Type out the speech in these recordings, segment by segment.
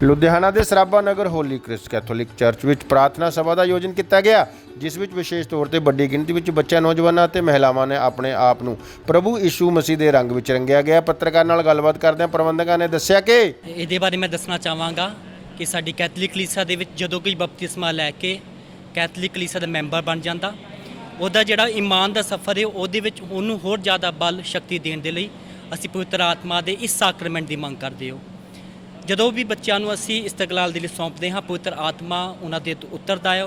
ਲੁਧਿਆਣਾ ਦੇ Sarabha Nagar holy Christ catholic church ਵਿੱਚ ਪ੍ਰਾਰਥਨਾ ਸਭਾ ਦਾ ਆਯੋਜਨ ਕੀਤਾ ਗਿਆ, ਜਿਸ ਵਿੱਚ ਵਿਸ਼ੇਸ਼ ਤੌਰ ਤੇ ਵੱਡੀ ਗਿਣਤੀ ਵਿੱਚ ਬੱਚਿਆਂ, ਨੌਜਵਾਨਾਂ ਅਤੇ ਮਹਿਲਾਵਾਂ ਨੇ ਆਪਣੇ ਆਪ ਨੂੰ ਪ੍ਰਭੂ ਯਿਸੂ ਮਸੀਹ ਦੇ ਰੰਗ ਵਿੱਚ ਰੰਗਿਆ ਗਿਆ। ਪੱਤਰਕਾਰ ਨਾਲ ਗੱਲਬਾਤ ਕਰਦਿਆਂ ਪ੍ਰਬੰਧਕਾਂ ਨੇ ਦੱਸਿਆ ਕਿ ਇਹਦੇ ਬਾਰੇ ਮੈਂ ਦੱਸਣਾ ਚਾਹਾਂਗਾ ਕਿ ਸਾਡੀ ਕੈਥੋਲਿਕ ਕਲੀਸਾ ਦੇ ਵਿੱਚ ਜਦੋਂ ਕੋਈ ਬਪਤਿਸਮਾ ਲੈ ਕੇ ਕੈਥੋਲਿਕ ਕਲੀਸਾ ਦਾ ਮੈਂਬਰ ਬਣ ਜਾਂਦਾ, ਉਹਦਾ ਜਿਹੜਾ ਈਮਾਨ ਦਾ ਸਫ਼ਰ ਹੈ, ਉਹਦੇ ਵਿੱਚ ਉਹਨੂੰ ਹੋਰ ਜ਼ਿਆਦਾ ਬਲ ਸ਼ਕਤੀ ਦੇਣ ਦੇ ਲਈ ਅਸੀਂ ਪਵਿੱਤਰ ਆਤਮਾ ਦੇ ਇਸ ਸਾਕਰਮੈਂਟ ਦੀ ਮੰਗ ਕਰਦੇ ਹਾਂ। ਜਦੋਂ ਵੀ ਬੱਚਿਆਂ ਨੂੰ ਅਸੀਂ ਇਸਤਕਲਾਲ ਦੇ ਲਈ ਸੌਂਪਦੇ ਹਾਂ, ਪਵਿੱਤਰ ਆਤਮਾ ਉਹਨਾਂ ਦੇ ਉੱਤੇ ਉਤਰਦਾ ਹੈ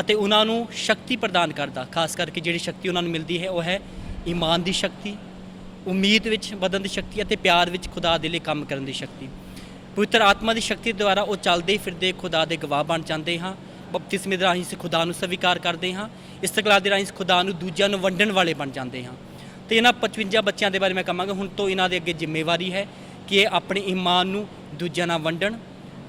ਅਤੇ ਉਹਨਾਂ ਨੂੰ ਸ਼ਕਤੀ ਪ੍ਰਦਾਨ ਕਰਦਾ ਖਾਸ ਕਰਕੇ ਜਿਹੜੀ ਸ਼ਕਤੀ ਉਹਨਾਂ ਨੂੰ ਮਿਲਦੀ ਹੈ, ਉਹ ਹੈ ਈਮਾਨ ਦੀ ਸ਼ਕਤੀ, ਉਮੀਦ ਵਿੱਚ ਵਧਣ ਦੀ ਸ਼ਕਤੀ ਅਤੇ ਪਿਆਰ ਵਿੱਚ ਖੁਦਾ ਦੇ ਲਈ ਕੰਮ ਕਰਨ ਦੀ ਸ਼ਕਤੀ। ਪਵਿੱਤਰ ਆਤਮਾ ਦੀ ਸ਼ਕਤੀ ਦੁਆਰਾ ਉਹ ਚੱਲਦੇ ਫਿਰਦੇ ਖੁਦਾ ਦੇ ਗਵਾਹ ਬਣ ਜਾਂਦੇ ਹਾਂ। ਬਪਤਿਸਮੇ ਦੇ ਰਾਹੀਂ ਅਸੀਂ ਖੁਦਾ ਨੂੰ ਸਵੀਕਾਰ ਕਰਦੇ ਹਾਂ। ਇਸਤਕਲਾਲ ਦੇ ਰਾਹੀਂ ਅਸੀਂ ਖੁਦਾ ਨੂੰ ਦੂਜਿਆਂ ਨੂੰ ਵੰਡਣ ਵਾਲੇ ਬਣ ਜਾਂਦੇ ਹਾਂ। ਤੇ ਇਹਨਾਂ 55 ਬੱਚਿਆਂ ਦੇ ਬਾਰੇ ਮੈਂ ਕਹਾਂਗਾ, ਹੁਣ ਤੋਂ ਇਹਨਾਂ ਦੇ ਅੱਗੇ ਜ਼ਿੰਮੇਵਾਰੀ ਹੈ ਕਿ ਇਹ ਆਪਣੇ ਈਮਾਨ ਨੂੰ ਦੂਜਿਆਂ ਨਾਲ ਵੰਡਣ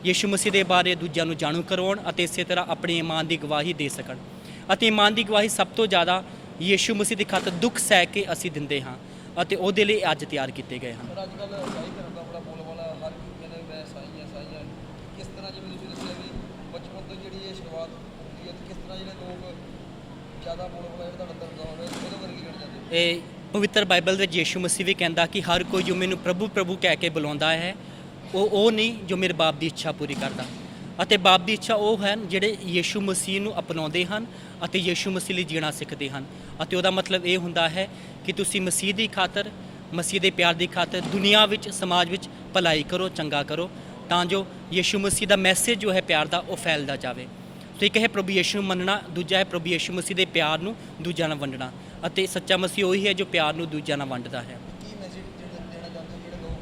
ਯਿਸੂ ਮਸੀਹ ਦੇ ਬਾਰੇ ਦੂਜਿਆਂ ਨੂੰ ਜਾਣੂ ਕਰਵਾਉਣ ਅਤੇ ਇਸੇ ਤਰ੍ਹਾਂ ਆਪਣੇ ਈਮਾਨ ਦੀ ਗਵਾਹੀ ਦੇ ਸਕਣ। ਅਤੇ ਈਮਾਨ ਦੀ ਗਵਾਹੀ ਸਭ ਤੋਂ ਜ਼ਿਆਦਾ ਯਿਸੂ ਮਸੀਹ ਦੀ ਖਾਤਰ ਦੁੱਖ ਸਹਿ ਕੇ ਅਸੀਂ ਦਿੰਦੇ ਹਾਂ ਅਤੇ ਉਹਦੇ ਲਈ ਅੱਜ ਤਿਆਰ ਕੀਤੇ ਗਏ ਹਨ। ਇਹ ਪਵਿੱਤਰ ਬਾਈਬਲ ਵਿੱਚ ਯਿਸੂ ਮਸੀਹ ਵੀ ਕਹਿੰਦਾ ਕਿ ਹਰ ਕੋਈ ਜੋ ਮੈਨੂੰ ਪ੍ਰਭੂ ਪ੍ਰਭੂ ਕਹਿ ਕੇ ਬੁਲਾਉਂਦਾ ਹੈ ਉਹ ਉਹ ਨਹੀਂ ਜੋ ਮੇਰੇ ਬਾਪ ਦੀ ਇੱਛਾ ਪੂਰੀ ਕਰਦਾ। ਅਤੇ ਬਾਪ ਦੀ ਇੱਛਾ ਉਹ ਹਨ ਜਿਹੜੇ ਯਿਸੂ ਮਸੀਹ ਨੂੰ ਅਪਣਾਉਂਦੇ ਹਨ ਅਤੇ ਯਿਸੂ ਮਸੀਹ ਲਈ ਜੀਣਾ ਸਿੱਖਦੇ ਹਨ। ਅਤੇ ਉਹਦਾ ਮਤਲਬ ਇਹ ਹੁੰਦਾ ਹੈ ਕਿ ਤੁਸੀਂ ਮਸੀਹ ਦੀ ਖਾਤਰ, ਮਸੀਹ ਦੇ ਪਿਆਰ ਦੀ ਖਾਤਰ ਦੁਨੀਆ ਵਿੱਚ, ਸਮਾਜ ਵਿੱਚ ਭਲਾਈ ਕਰੋ, ਚੰਗਾ ਕਰੋ, ਤਾਂ ਜੋ ਯਿਸੂ ਮਸੀਹ ਦਾ ਮੈਸੇਜ ਜੋ ਹੈ ਪਿਆਰ ਦਾ ਉਹ ਫੈਲਦਾ ਜਾਵੇ। ਸੋ ਇੱਕ ਹੈ ਪ੍ਰਭੂ ਯਿਸੂ ਨੂੰ ਮੰਨਣਾ, ਦੂਜਾ ਹੈ ਪ੍ਰਭੂ ਯਿਸੂ ਮਸੀਹ ਦੇ ਪਿਆਰ ਨੂੰ ਦੂਜਿਆਂ ਨਾਲ ਵੰਡਣਾ। ਅਤੇ ਸੱਚਾ ਮਸੀਹ ਉਹੀ ਹੈ ਜੋ ਪਿਆਰ ਨੂੰ ਦੂਜਿਆਂ ਨਾਲ ਵੰਡਦਾ ਹੈ ਕੀ ਮੈਸੇਜ ਜਿਹੜਾ ਦੇਣਾ ਚਾਹੁੰਦੇ ਹੋ ਜਿਹੜੇ ਲੋਕ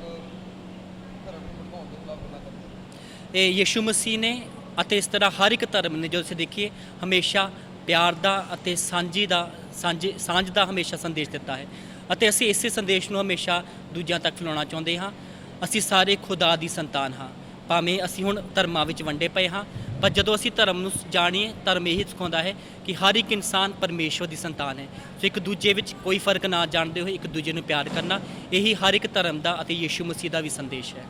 ਧਰਮ ਨੂੰ ਭਟਕਾਉਣ ਦੇ ਖਿਲਾਫ ਗੱਲਾਂ ਕਰਦੇ ਇਹ ਯਿਸੂ ਮਸੀਹ ਨੇ ਅਤੇ ਇਸ ਤਰ੍ਹਾਂ ਹਰ ਇੱਕ ਧਰਮ ਨੇ, ਜੋ ਅਸੀਂ ਦੇਖੀਏ, ਹਮੇਸ਼ਾ ਪਿਆਰ ਦਾ ਅਤੇ ਸਾਂਝੀ ਦਾ, ਸਾਂਝੇ, ਸਾਂਝ ਦਾ ਹਮੇਸ਼ਾ ਸੰਦੇਸ਼ ਦਿੱਤਾ ਹੈ। ਅਤੇ ਅਸੀਂ ਇਸੇ ਸੰਦੇਸ਼ ਨੂੰ ਹਮੇਸ਼ਾ ਦੂਜਿਆਂ ਤੱਕ ਫੈਲਾਉਣਾ ਚਾਹੁੰਦੇ ਹਾਂ। ਅਸੀਂ ਸਾਰੇ ਖੁਦਾ ਦੀ ਸੰਤਾਨ ਹਾਂ। ਭਾਵੇਂ ਅਸੀਂ ਹੁਣ ਧਰਮਾਂ ਵਿੱਚ ਵੰਡੇ ਪਏ ਹਾਂ, ਪਰ ਜਦੋਂ ਅਸੀਂ ਧਰਮ ਨੂੰ ਜਾਣੀਏ, ਧਰਮ ਇਹੀ ਸਿਖਾਉਂਦਾ ਹੈ ਕਿ ਹਰ ਇੱਕ ਇਨਸਾਨ ਪਰਮੇਸ਼ਵਰ ਦੀ ਸੰਤਾਨ ਹੈ। ਸੋ ਇੱਕ ਦੂਜੇ ਵਿੱਚ ਕੋਈ ਫ਼ਰਕ ਨਾ ਜਾਣਦੇ ਹੋਏ ਇੱਕ ਦੂਜੇ ਨੂੰ ਪਿਆਰ ਕਰਨਾ, ਇਹੀ ਹਰ ਇੱਕ ਧਰਮ ਦਾ ਅਤੇ ਯਿਸੂ ਮਸੀਹ ਦਾ ਵੀ ਸੰਦੇਸ਼ ਹੈ।